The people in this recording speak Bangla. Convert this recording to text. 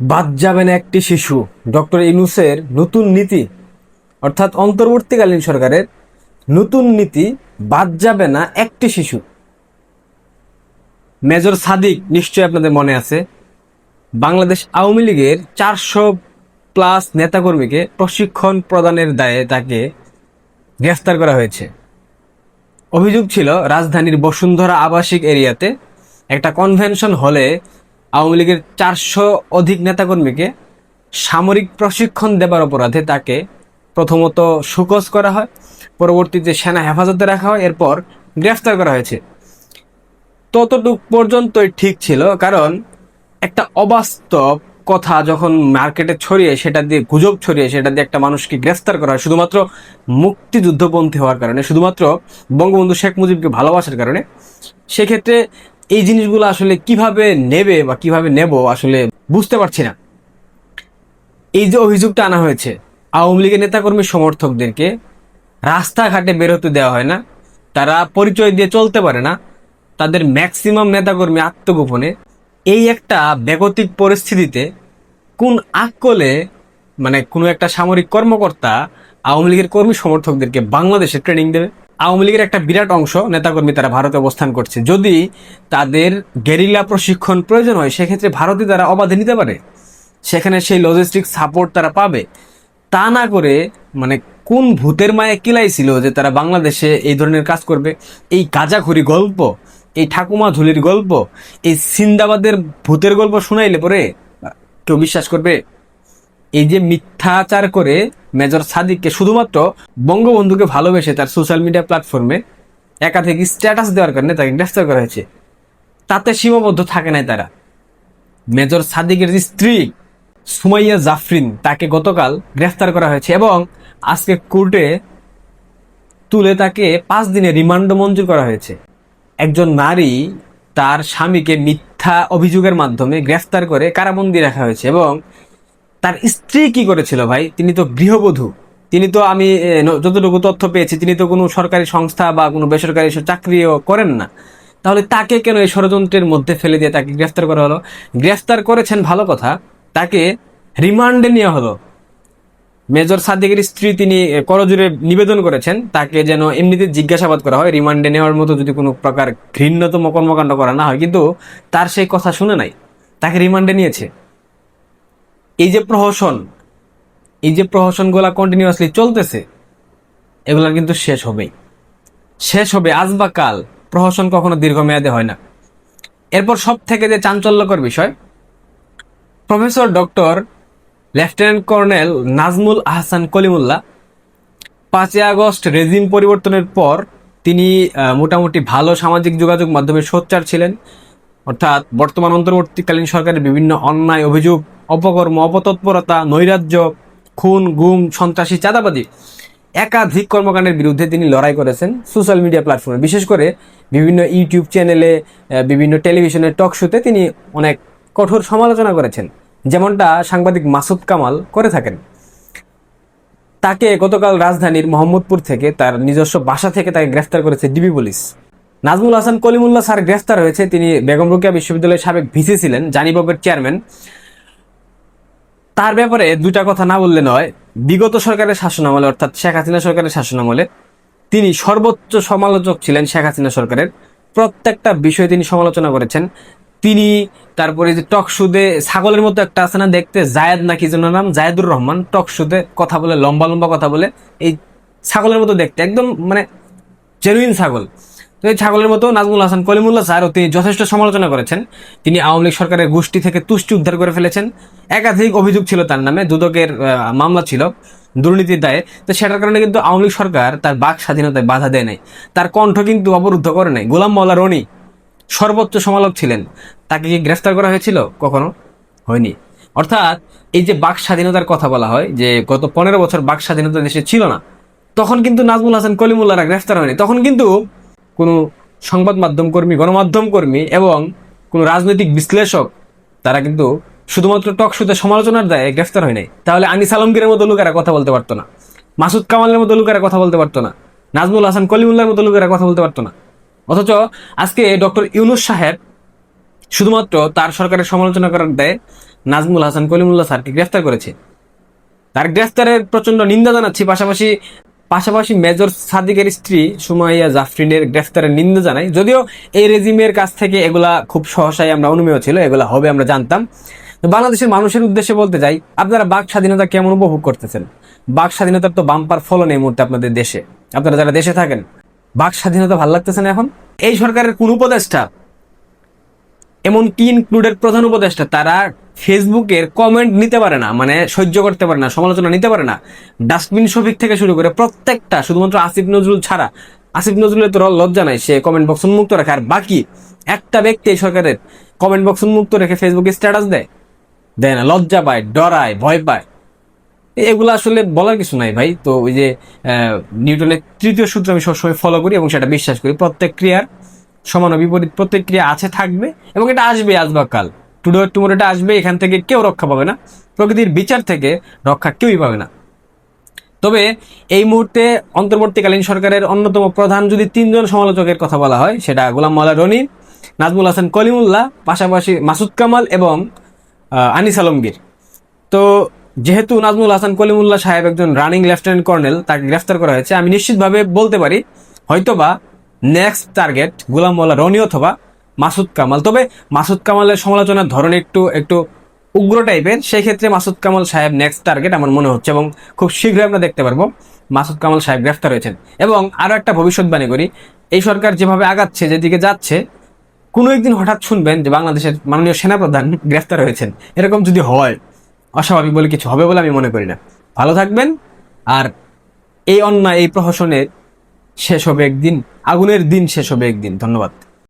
বাদ যাবে না একটি শিশু। ডক্টর ইনুসের নতুন নীতি, অর্থাৎ অন্তর্বর্তীকালীন সরকারের নতুন নীতি, বাদ যাবে না একটি শিশু। মেজর সাদিক, নিশ্চয়ই আপনাদের মনে আছে, বাংলাদেশ আওয়ামী লীগের চারশো প্লাস নেতাকর্মীকে প্রশিক্ষণ প্রদানের দায়ে তাকে গ্রেফতার করা হয়েছে। অভিযোগ ছিল, রাজধানীর বসুন্ধরা আবাসিক এরিয়াতে একটা কনভেনশন হলে আওয়ামী লীগের চারশো অধিক নেতাকর্মীকে সামরিক প্রশিক্ষণ দেবার অপরাধে তাকে প্রথমত সুকস করা হয় পরবর্তীতে সেনা হেফাজতে রাখা হয়, এরপর গ্রেফতার করা হয়েছে। ততটুক পর্যন্তই ঠিক ছিল, কারণ একটা অবাস্তব কথা যখন মার্কেটে ছড়িয়ে, সেটা দিয়ে গুজব ছড়িয়ে, সেটা দিয়ে একটা মানুষকে গ্রেফতার করা হয়, শুধুমাত্র মুক্তিযুদ্ধপন্থী হওয়ার কারণে, শুধুমাত্র বঙ্গবন্ধু শেখ মুজিবকে ভালোবাসার কারণে। সেক্ষেত্রে এই জিনিসগুলো আসলে কীভাবে নেবে বা কীভাবে নেব আসলে বুঝতে পারছি না। এই যে অভিযোগটা আনা হয়েছে, আওয়ামী লীগের নেতাকর্মী সমর্থকদেরকে রাস্তাঘাটে বের হতে দেওয়া হয় না, তারা পরিচয় দিয়ে চলতে পারে না, তাদের ম্যাক্সিমাম নেতাকর্মী আত্মগোপনে। এই একটা বেগতিক পরিস্থিতিতে কোন আকলে মানে কোনো একটা সামরিক কর্মকর্তা আওয়ামী লীগের কর্মী সমর্থকদেরকে বাংলাদেশে ট্রেনিং দেবে? আওয়ামী লীগের একটা বিরাট অংশ নেতাকর্মী তারা ভারতে অবস্থান করছে। যদি তাদের গেরিলা প্রশিক্ষণ প্রয়োজন হয়, সেক্ষেত্রে ভারতে তারা অবাধে নিতে পারে। সেখানে সেই লজিস্টিক সাপোর্ট তারা পাবে। তা না করে মানে কোন ভূতের মায়ে কিলাইছিল যে তারা বাংলাদেশে এই ধরনের কাজ করবে? এই গাজাখুরি গল্প, এই ঠাকুমা ঝুলির গল্প, এই সিন্দাবাদের ভূতের গল্প শুনাইলে পরে কেউ বিশ্বাস করবে এই যে মিথ্যাচার করে মেজর সাদিককে শুধুমাত্র বঙ্গবন্ধুকে ভালোবেসে তার সোশ্যাল মিডিয়া প্ল্যাটফর্মে একাধিক স্ট্যাটাস দেওয়ার কারণে তাকে গ্রেফতার করা হয়েছে। তাতে সীমাবদ্ধ থাকে নাই তারা। মেজর সাদিকের স্ত্রী সুমাইয়া জাফরিন, তাকে গতকাল গ্রেফতার করা হয়েছে এবং আজকে কোর্টে তুলে তাকে পাঁচ দিনের রিমান্ড মঞ্জুর করা হয়েছে। একজন নারী তার স্বামীকে মিথ্যা অভিযোগের মাধ্যমে গ্রেফতার করে কারাবন্দি রাখা হয়েছে এবং তার স্ত্রী কি করেছিল ভাই? তিনি তো গৃহবধূ। তিনি তো আমি যতটুকু তথ্য পেয়েছি, তিনি তো কোনো সরকারি সংস্থা বা কোনো বেসরকারি চাকরিও করেন না। তাহলে তাকে কেন এই ষড়যন্ত্রের মধ্যে ফেলে দিয়ে তাকে গ্রেফতার করা হলো? গ্রেফতার করেছেন ভালো কথা। তাকে রিমান্ডে নেওয়া হলো। মেজর সাদিকের স্ত্রী তিনি করজোরে নিবেদন করেছেন, তাকে যেন এমনিতে জিজ্ঞাসাবাদ করা হয়। রিমান্ডে নেওয়ার মতো যদি কোনো প্রকার ঘৃণ্যতম কর্মকাণ্ড করা না হয়, কিন্তু তার সেই কথা শুনে নাই। তাকে রিমান্ডে নিয়েছে। এই যে প্রহসন, এই যে প্রহসনগুলা কন্টিনিউয়াসলি চলতেছে এগুলা কিন্তু শেষ হবেই। শেষ হবে আজ বা কাল, প্রহসন কখনো দীর্ঘমেয়াদে হয় না। এরপর সব থেকে যে চাঞ্চল্যকর বিষয়, professor doctor lieutenant colonel Nazmul Ahsan Kalimullah পাঁচই আগস্ট রেজিম পরিবর্তনের পর তিনি মোটামুটি ভালো সামাজিক যোগাযোগ মাধ্যমে সোচ্চার ছিলেন। অর্থাৎ বর্তমান অন্তর্বর্তীকালীন সরকারের বিভিন্ন অন্যায় অভিযোগ অপকর্ম, অপতৎপরতা, নৈরাজ্য, খুন, গুম, সন্ত্রাসী, চাঁদাবাদী একাধিক কর্মকাণ্ডের বিরুদ্ধে তিনি লড়াই করেছেন সোশ্যাল মিডিয়া প্ল্যাটফর্মে বিশেষ করে বিভিন্ন ইউটিউব চ্যানেলে বিভিন্ন টেলিভিশনের টক শোতে তিনি অনেক কঠোর সমালোচনা করেছেন। যেমনটা সাংবাদিক মাসুদ কামাল করে থাকেন। তাকে গতকাল রাজধানীর মোহাম্মদপুর থেকে তার নিজস্ব বাসা থেকে তাকে গ্রেফতার করেছে DB police. Nazmul Hasan Kalimullah sir গ্রেফতার হয়েছে। তিনি বেগম রোকেয়া বিশ্ববিদ্যালয়ের সাবেক ভিসি ছিলেন। জানিববের চেয়ারম্যান তার ব্যাপারে দুটা কথা না বললে নয়। বিগত সরকারের শাসনামলে, অর্থাৎ শেখ হাসিনা সরকারের শাসনামলে, তিনি সর্বোচ্চ সমালোচক ছিলেন শেখ হাসিনা সরকারের। প্রত্যেকটা বিষয়ে তিনি সমালোচনা করেছেন। তিনি তারপরে যে টক শুদে ছাগলের মতো একটা আছে না, দেখতে জায়েদ নাকি যেন নাম? জায়েদুর রহমান, টক শুদে কথা বলে, লম্বা লম্বা কথা বলে, এই ছাগলের মতো দেখতে, একদম মানে জেনুইন ছাগল। এই ছাগলের মতো নাজমুল হাসান কলিমুল্লাহ স্যারও তিনি যথেষ্ট সমালোচনা করেছেন। তিনি আওয়ামী লীগ সরকারের গোষ্ঠী থেকে তুষ্টি উদ্ধার করে ফেলেছেন। একাধিক অভিযোগ ছিল তার নামে, দুদকের মামলা ছিল দুর্নীতির দায়ে। তো সেটার কারণে কিন্তু আওয়ামী লীগ সরকার তার বাক স্বাধীনতায় বাধা দেয় নাই। তার কণ্ঠ কিন্তু অবরুদ্ধ করে নাই। গোলাম মাওলা রনি সর্বোচ্চ সমালোচক ছিলেন। তাকে কি গ্রেফতার করা হয়েছিল? কখনো হয়নি। অর্থাৎ এই যে বাক স্বাধীনতার কথা বলা হয়, যে গত পনেরো বছর বাক স্বাধীনতা দেশে ছিল না, তখন কিন্তু নাজমুল হাসান কলিমুল্লাহরা গ্রেফতার হয়নি। তখন কিন্তু কোনো সংবাদ মাধ্যম কর্মী, গণমাধ্যম কর্মী এবং কোনো রাজনৈতিক বিশ্লেষক, তারা কিন্তু শুধুমাত্র টক শুতে সমালোচনার দায়ে গ্রেফতার হয় নাই। তাহলে আনিস আলমগীরের মতো লোকেরা কথা বলতে পারতো না। মাসুদ কামালের মতো লোকেরা কথা বলতে পারতো না। নাজমুল হাসান কলিমুল্লাহর মতো লোকেরা কথা বলতে পারতো না। অথচ আজকে ডক্টর ইউনুস সাহেব শুধুমাত্র তার সরকারের সমালোচনা করার দায়ে নাজমুল হাসান কলিমুল্লাহ স্যারকে গ্রেফতার করেছে। তার গ্রেফতারের প্রচণ্ড নিন্দা জানাচ্ছি, পাশাপাশি পাশাপাশি মেজর সাদিকের স্ত্রী সুমাইয়া জাফরিনের গ্রেফতারের নিন্দা জানাই যদিও এই রেজিমের কাছ থেকে এগুলা খুব সহসাই আমরা অনুমেয় ছিল, এগুলা হবে আমরা জানতাম। বাংলাদেশের মানুষের উদ্দেশ্যে বলতে চাই, আপনারা বাক স্বাধীনতা কেমন উপভোগ করতেছেন? বাক স্বাধীনতার তো বাম্পার ফলন এই মুহূর্তে আপনাদের দেশে। আপনারা যারা দেশে থাকেন বাক স্বাধীনতা ভালো লাগতেছে না এখন? এই সরকারের কোন উপদেষ্টা এমনকি ইনক্লুডেড প্রধান উপদেষ্টা, তারা ফেসবুকের কমেন্ট নিতে পারে না মানে সহ্য করতে পারে না, সমালোচনা নিতে পারে না। ডাস্টবিন শফিক থেকে শুরু করে প্রত্যেকটা, শুধুমাত্র আসিফ নজরুল ছাড়া। আসিফ নজরুলের তো লজ্জা নাই, সে কমেন্ট বক্স উন্মুক্ত রাখে, আর বাকি একটা ব্যক্তি এই সরকারের কমেন্ট বক্স উন্মুক্ত রেখে ফেসবুকে স্ট্যাটাস দেয়। দেয় না, লজ্জা পায়, ডরায়, ভয় পায়। এগুলো আসলে বলার কিছু নাই ভাই। তো ওই যে নিউটনের তৃতীয় সূত্র আমি সবসময় ফলো করি এবং সেটা বিশ্বাস করি। প্রত্যেক ক্রিয়ার সমান বিপরীত প্রতিক্রিয়া আছে, থাকবে এবং এটা আসবে আজ বা কাল। টুডো টুমোর এটা আসবে, এখান থেকে কেউ রক্ষা পাবে না। প্রকৃতির বিচার থেকে রক্ষা কেউই পাবে না। তবে এই মুহূর্তে অন্তর্বর্তীকালীন সরকারের অন্যতম প্রধান যদি তিনজন সমালোচকের কথা বলা হয়, সেটা গোলাম মাওলা রনি, নাজমুল হাসান কলিমুল্লাহ, পাশাপাশি মাসুদ কামাল এবং আনিস আলমগীর। তো যেহেতু নাজমুল হাসান কলিমুল্লাহ সাহেব একজন রানিং লেফটেন্যান্ট কর্নেল, তাকে গ্রেফতার করা হয়েছে, আমি নিশ্চিতভাবে বলতে পারি, হয়তোবা নেক্সট টার্গেট গোলাম মোল্লা রনি অথবা মাসুদ কামাল তবে মাসুদ কামালের সমালোচনার ধরন একটু একটু উগ্র টাইপের সেই ক্ষেত্রে মাসুদ কামাল সাহেব নেক্সট টার্গেট আমার মনে হচ্ছে এবং খুব শীঘ্রই আমরা দেখতে পারব। মাসুদ কামাল সাহেব গ্রেফতার হয়েছেন। এবং আরও একটা ভবিষ্যৎবাণী করি, এই সরকার যেভাবে আগাচ্ছে, যেদিকে যাচ্ছে, কোনো একদিন হঠাৎ শুনবেন যে বাংলাদেশের মাননীয় সেনাপ্রধান গ্রেফতার হয়েছেন। এরকম যদি হয়, অস্বাভাবিক বলে কিছু হবে বলে আমি মনে করি না। ভালো থাকবেন, আর এই অন্যায়, এই প্রহসনের শেষ হবে একদিন আগুনের দিন শেষ হবে একদিন। ধন্যবাদ।